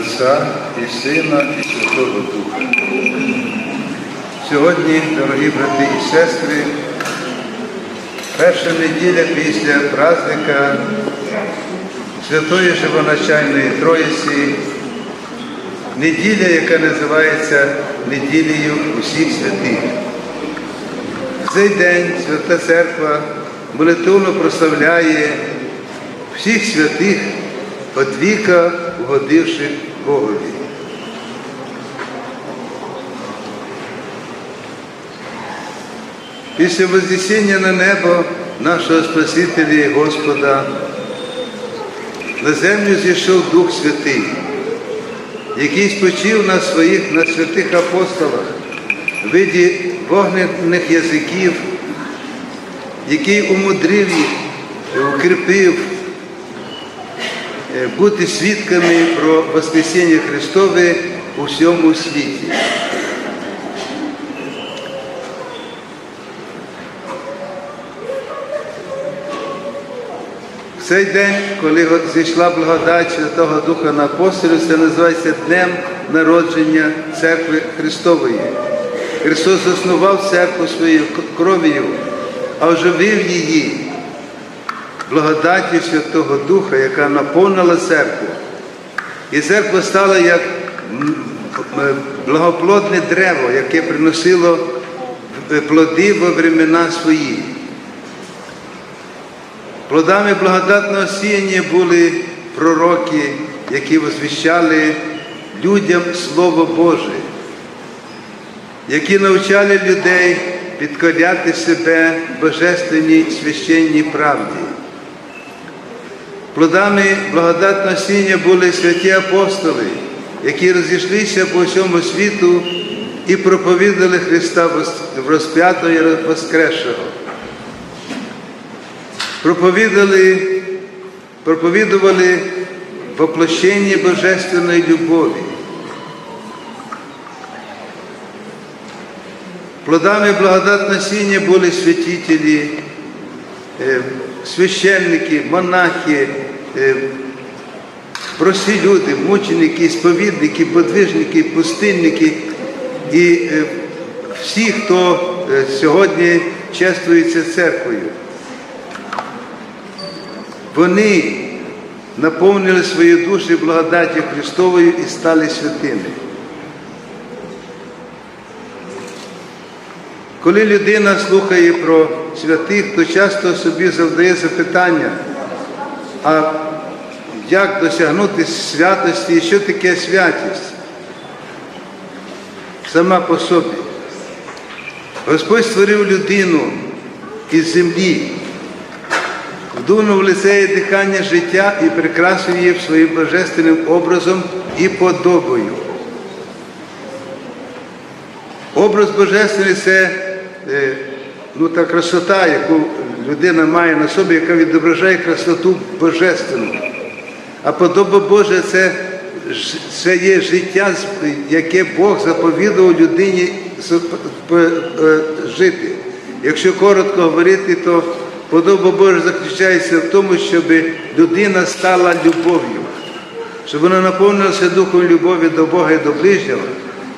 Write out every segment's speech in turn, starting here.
Отця і Сина, і Святого Духа. Сьогодні, дорогі брати і сестри, перша неділя після праздника Святої Живоначальної Троїці, неділя, яка називається неділею усіх святих. В цей день Свята Церква молитовно прославляє всіх святих від віка угодивших Після Вознесіння на небо нашого Спасителя і Господа на землю зійшов Дух Святий, який спочив на своїх на святих апостолах в виді вогнених язиків, який умудрив їх, укріпив бути свідками про Воскресіння Христове у всьому світі. В цей день, коли зійшла благодать Святого Духа на апостолів, це називається Днем народження Церкви Христової. Христос заснував церкву своєю кров'ю, а оживив її благодаті Святого Духа, яка наповнила церкву. І церква стала як благоплодне дерево, яке приносило е, плоди во времена свої. Плодами благодатного сіяння були пророки, які возвіщали людям Слово Боже, які навчали людей підкоряти себе божественній священній правді. Плодами благодатного сіння були святі апостоли, які розійшлися по всьому світу і проповідали Христа в розп'ятого і воскресшого. Проповідали, проповідували воплощення божественної любові. Плодами благодатного сіння були святителі, е, священники, монахи, е, прості люди, мученики, сповідники, подвижники, пустинники і е, всі, хто е, сьогодні чествується церквою. Вони наповнили свої душі благодаті Христовою і стали святими. Коли людина слухає про святих, то часто собі завдає запитання, а як досягнути святості і що таке святість? Сама по собі. Господь створив людину із землі, вдунув в лице дихання життя і прикрасив її своїм божественним образом і подобою. Образ божественний це ну, та красота, яку людина має на собі, яка відображає красоту божественну. А подоба Божа це, це є життя, яке Бог заповідував людині е, жити. Якщо коротко говорити, то подоба Божа заключається в тому, щоб людина стала любов'ю, щоб вона наповнилася духом любові до Бога і до ближнього.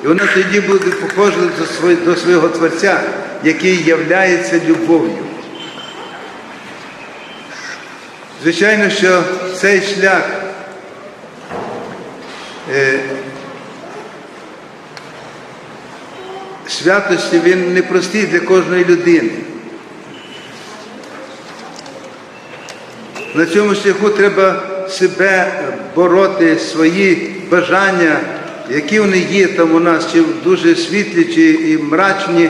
І вона тоді буде похожа до свого Творця, який являється любов'ю. Звичайно, що цей шлях е, святості він непростий для кожної людини. На цьому шляху треба себе бороти, свої бажання, які вони є там у нас, чи дуже світлі, чи і мрачні.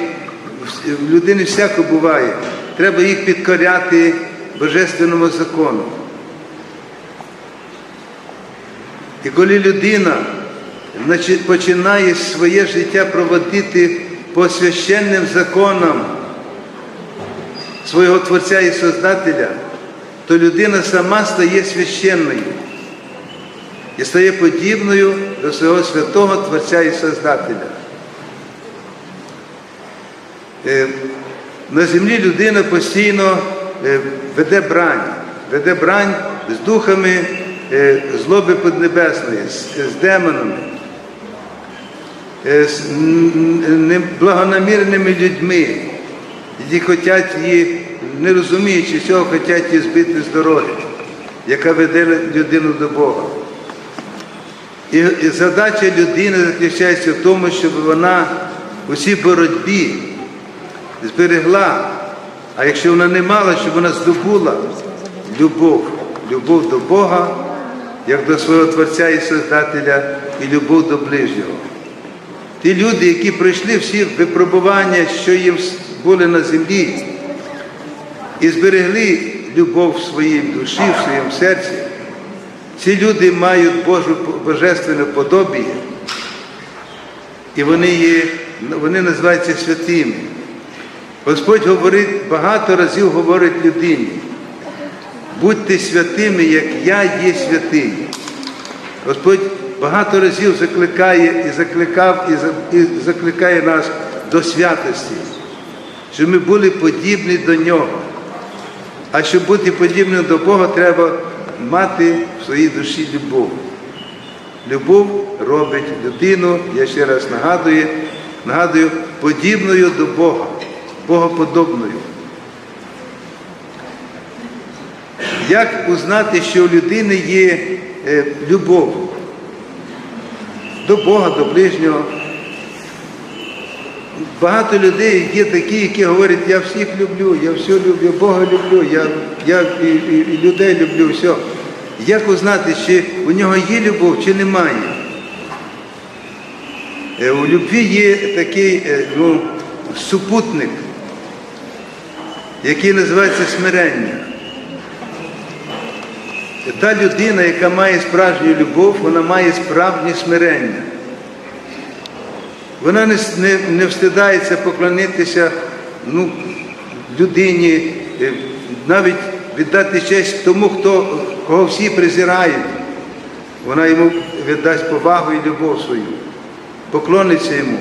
В людини всяко буває. Треба їх підкоряти божественному закону. І коли людина починає своє життя проводити по священним законам свого Творця і Создателя, то людина сама стає священною і стає подібною до свого святого Творця і Создателя. Е, На землі людина постійно е, веде брань, веде брань з духами е, злоби піднебесної, з, демонами, з н- людьми, які хочуть її, не розуміючи цього, хочуть її збити з дороги, яка веде людину до Бога. І задача людини заключається в тому, щоб вона у цій боротьбі зберегла, а якщо вона не мала, щоб вона здобула любов, любов до Бога, як до свого Творця і Создателя, і любов до ближнього. Ті люди, які пройшли всі випробування, що їм були на землі, і зберегли любов в своїй душі, в своєму серці, ці люди мають Божу божественне подобіє, і вони, є, вони називаються святими. Господь говорить, багато разів говорить людині, будьте святими, як я є святий. Господь багато разів закликає і закликав, і закликає нас до святості, щоб ми були подібні до Нього. А щоб бути подібним до Бога, треба мати в своїй душі любов. Любов робить людину, я ще раз нагадую, нагадую, подібною до Бога, Богоподобною. Як узнати, що у людини є е, любов до Бога, до ближнього? Багато людей є такі, які говорять, я всіх люблю, я все люблю, Бога люблю, я, я і, і, і людей люблю, все. Як узнати, чи у нього є любов, чи немає? Е, У любві є такий е, ну, супутник, який називається смирення. Та людина, яка має справжню любов, вона має справжнє смирення. Вона не, не, не встидається поклонитися ну, людині, е, навіть віддати честь тому, хто, кого всі презирають. Вона йому віддасть повагу і любов свою, поклониться йому.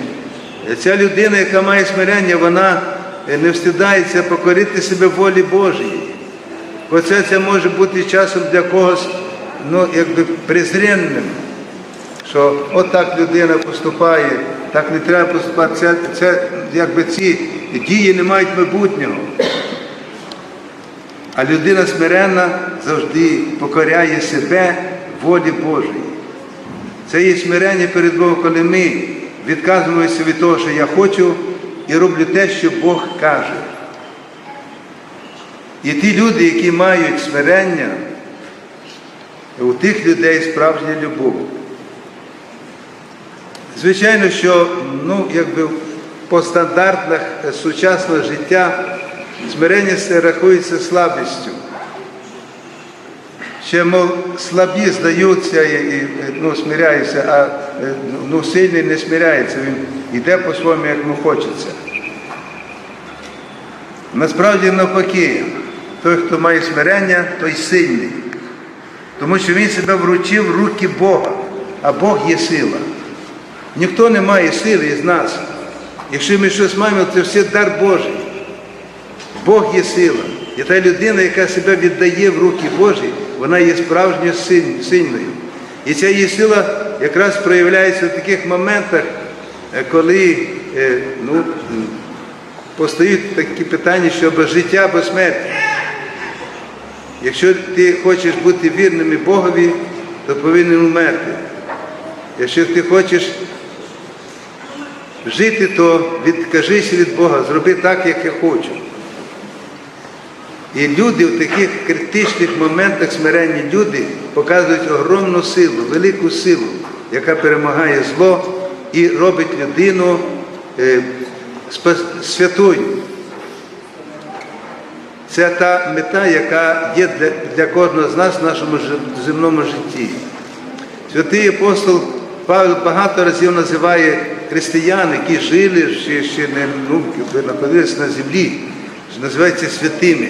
Ця людина, яка має смирення, вона не встидається покорити себе волі Божої. Оце це може бути часом для когось ну, якби презренним що от так людина поступає, так не треба поступати. Це, це якби ці дії не мають майбутнього. А людина смиренна завжди покоряє себе волі Божої. Це є смирення перед Богом, коли ми відказуємося від того, що я хочу, і роблю те, що Бог каже. І ті люди, які мають смирення, у тих людей справжня любов. Звичайно, що ну, якби по стандартах сучасного життя смирення рахується слабістю. Ще, мов, слабі здаються і, і ну, смиряються, а е, ну, сильний не смиряється, він йде по-своєму, як йому хочеться. Насправді навпаки, той, хто має смирення, той сильний. Тому що він себе вручив в руки Бога, а Бог є сила. Ніхто не має сили із нас. Якщо ми щось маємо, це все дар Божий. Бог є сила. І та людина, яка себе віддає в руки Божі, вона є справжньо силь- сильною. І ця її сила якраз проявляється в таких моментах, е, коли е, ну, постають такі питання, що життя, або смерть. Якщо ти хочеш бути вірним і Богові, то повинен умерти. Якщо ти хочеш жити, то відкажися від Бога, зроби так, як я хочу. І люди в таких критичних моментах смиренні люди показують огромну силу, велику силу, яка перемагає зло і робить людину е, святою. Це та мета, яка є для, кожного з нас в нашому земному житті. Святий апостол Павло багато разів називає християн, які жили ще, ще не ну, на землі, називаються святими.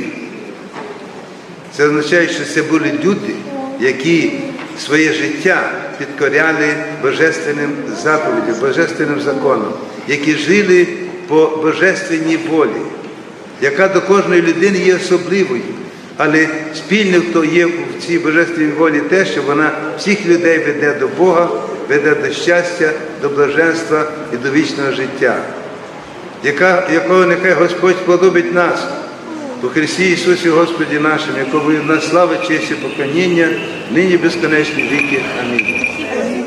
Це означає, що це були люди, які своє життя підкоряли божественним заповідям, божественним законам, які жили по божественній волі, яка до кожної людини є особливою. Але спільне хто є в цій божественній волі те, що вона всіх людей веде до Бога, веде до щастя, до блаженства і до вічного життя, яка, якого нехай Господь подобить нас у Христі Ісусі Господі нашим, якого на слави, честь і поклоніння, нині безконечні віки. Амінь.